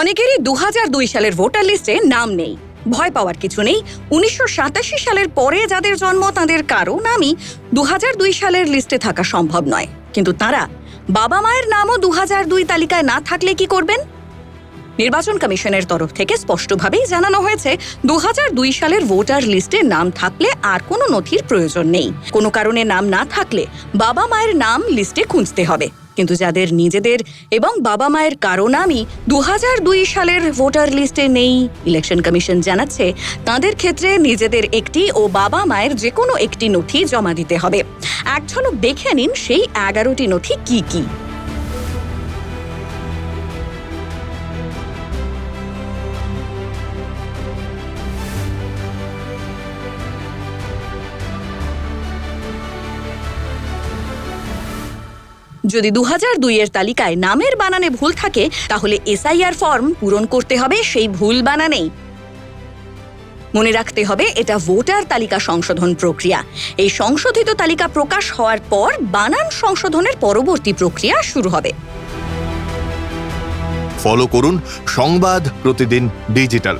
অনেকেরই দু হাজার দুই সালের ভোটার লিস্টে নাম নেই। ভয় পাওয়ার কিছু নেই। উনিশশো সাতাশি সালের পরে যাদের জন্ম, তাদের কারও নামই দু হাজার দুই সালের লিস্টে থাকা সম্ভব নয়। কিন্তু তারা বাবা মায়ের নামও দু তালিকায় না থাকলে কি করবেন? নির্বাচন কমিশনের তরফ থেকে স্পষ্টভাবেই জানানো হয়েছে দু সালের ভোটার লিস্টে নাম থাকলে আর কোনো নথির প্রয়োজন নেই। কোনো কারণে নাম না থাকলে বাবা মায়ের নাম লিস্টে খুঁজতে হবে। কিন্তু যাদের নিজেদের এবং বাবা মায়ের কারও নামই দু সালের ভোটার লিস্টে নেই, ইলেকশন কমিশন জানাচ্ছে, তাদের ক্ষেত্রে নিজেদের একটি ও বাবা মায়ের যে কোনো একটি নথি জমা দিতে হবে। এক ঝলক দেখে নিন সেই এগারোটি নথি কি কি। যদি দু হাজার দুইয়ের তালিকায় নামের বানানে ভুল থাকে, তাহলে এসআইআর ফর্ম পূরণ করতে হবে সেই ভুল বানানেই। মনে রাখতে হবে, এটা ভোটার তালিকা সংশোধন প্রক্রিয়া। এই সংশোধিত তালিকা প্রকাশ হওয়ার পর বানান সংশোধনের পরবর্তী প্রক্রিয়া শুরু হবে। ফলো করুন সংবাদ প্রতিদিন ডিজিটাল।